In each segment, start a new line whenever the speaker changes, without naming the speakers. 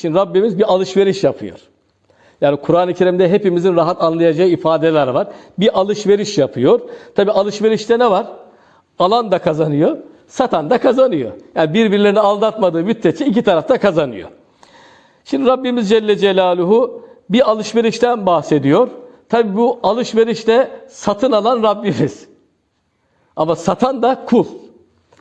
Şimdi Rabbimiz bir alışveriş yapıyor. Yani Kur'an-ı Kerim'de hepimizin rahat anlayacağı ifadeler var. Bir alışveriş yapıyor. Tabi alışverişte ne var? Alan da kazanıyor, satan da kazanıyor. Yani birbirlerini aldatmadığı müddetçe iki taraf da kazanıyor. Şimdi Rabbimiz Celle Celaluhu bir alışverişten bahsediyor. Tabi bu alışverişte satın alan Rabbimiz. Ama satan da kul.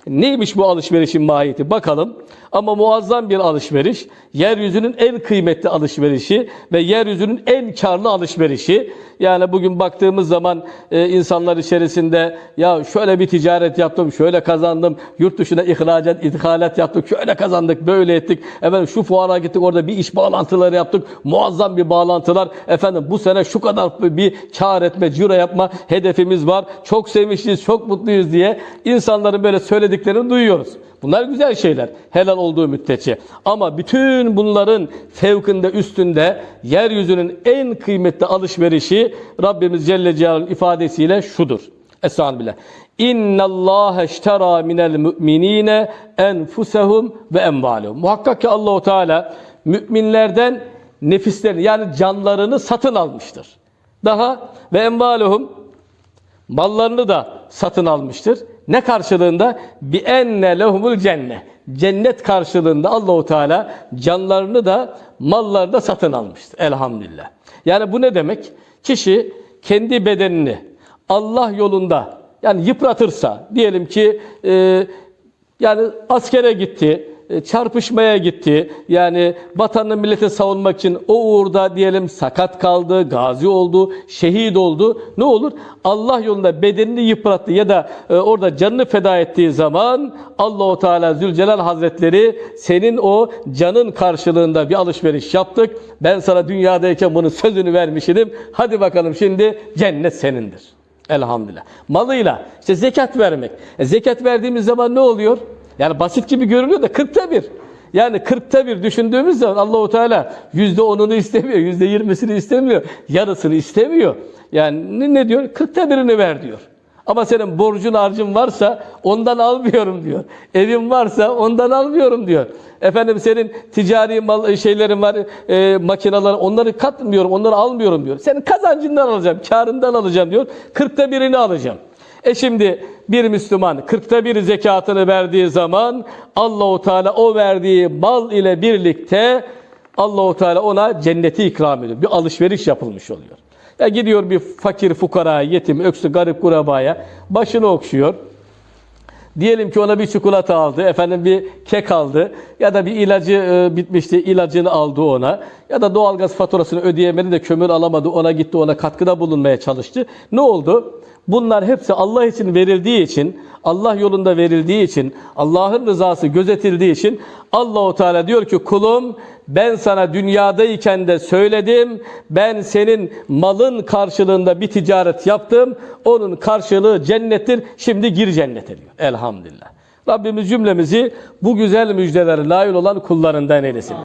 Neymiş bu alışverişin mahiyeti bakalım. Ama muazzam bir alışveriş. Yeryüzünün en kıymetli alışverişi ve yeryüzünün en karlı alışverişi. Yani bugün baktığımız zaman e, insanlar içerisinde ya şöyle bir ticaret yaptım, şöyle kazandım, yurt dışına ihracat, ithalat yaptık, şöyle kazandık, böyle ettik. Efendim şu fuara gittik orada bir iş bağlantıları yaptık, muazzam bir bağlantılar. Efendim bu sene şu kadar bir kar etme, ciro yapma hedefimiz var. Çok sevmişiz, çok mutluyuz diye insanların böyle söylediklerini duyuyoruz. Bunlar güzel şeyler. Helal olduğu müddetçe. Ama bütün bunların fevkinde üstünde yeryüzünün en kıymetli alışverişi Rabbimiz Celle Celaluhu'nun ifadesiyle şudur. Estağfirullah. İnna Allah eştera minel müminine enfusehum ve emvalehum. Muhakkak ki Allahu Teala müminlerden nefislerini yani canlarını satın almıştır. Daha ve emvalehum mallarını da satın almıştır. Ne karşılığında? Bi enne lehumul cennet. Cennet karşılığında Allahu Teala canlarını da mallarını da satın almıştır. Elhamdülillah. Yani bu ne demek? Kişi kendi bedenini Allah yolunda yani yıpratırsa diyelim ki e, yani askere gitti, çarpışmaya gitti. Yani vatanını milleti savunmak için o uğurda diyelim sakat kaldı, gazi oldu, şehit oldu. Ne olur? Allah yolunda bedenini yıprattı ya da e, orada canını feda ettiği zaman Allahu Teala Zülcelal Hazretleri senin o canın karşılığında bir alışveriş yaptık. Ben sana dünyadayken bunun sözünü vermişidim. Hadi bakalım şimdi cennet senindir. Elhamdülillah. Malıyla işte zekat vermek. E, zekat verdiğimiz zaman ne oluyor? Yani basit gibi görünüyor da kırkta bir. Yani kırkta bir düşündüğümüz zaman Allahu Teala yüzde onunu istemiyor, yüzde yirmisini istemiyor, yarısını istemiyor. Yani ne, diyor? Kırkta birini ver diyor. Ama senin borcun harcın varsa ondan almıyorum diyor. Evin varsa ondan almıyorum diyor. Efendim senin ticari mal şeylerin var, e, makineler onları katmıyorum, onları almıyorum diyor. Senin kazancından alacağım, karından alacağım diyor. Kırkta birini alacağım. E şimdi bir Müslüman kırkta bir zekatını verdiği zaman Allahu Teala o verdiği mal ile birlikte Allahu Teala ona cenneti ikram ediyor. Bir alışveriş yapılmış oluyor. Ya gidiyor bir fakir, fukara, yetim, öksü, garip kurabaya başını okşuyor. Diyelim ki ona bir çikolata aldı, efendim bir kek aldı ya da bir ilacı e, bitmişti, ilacını aldı ona ya da doğalgaz faturasını ödeyemedi de kömür alamadı, ona gitti ona katkıda bulunmaya çalıştı. Ne oldu? Bunlar hepsi Allah için verildiği için, Allah yolunda verildiği için, Allah'ın rızası gözetildiği için Allahu Teala diyor ki kulum ben sana dünyadayken de söyledim. Ben senin malın karşılığında bir ticaret yaptım. Onun karşılığı cennettir. Şimdi gir cennete diyor. Elhamdülillah. Rabbimiz cümlemizi bu güzel müjdelere layık olan kullarından eylesin.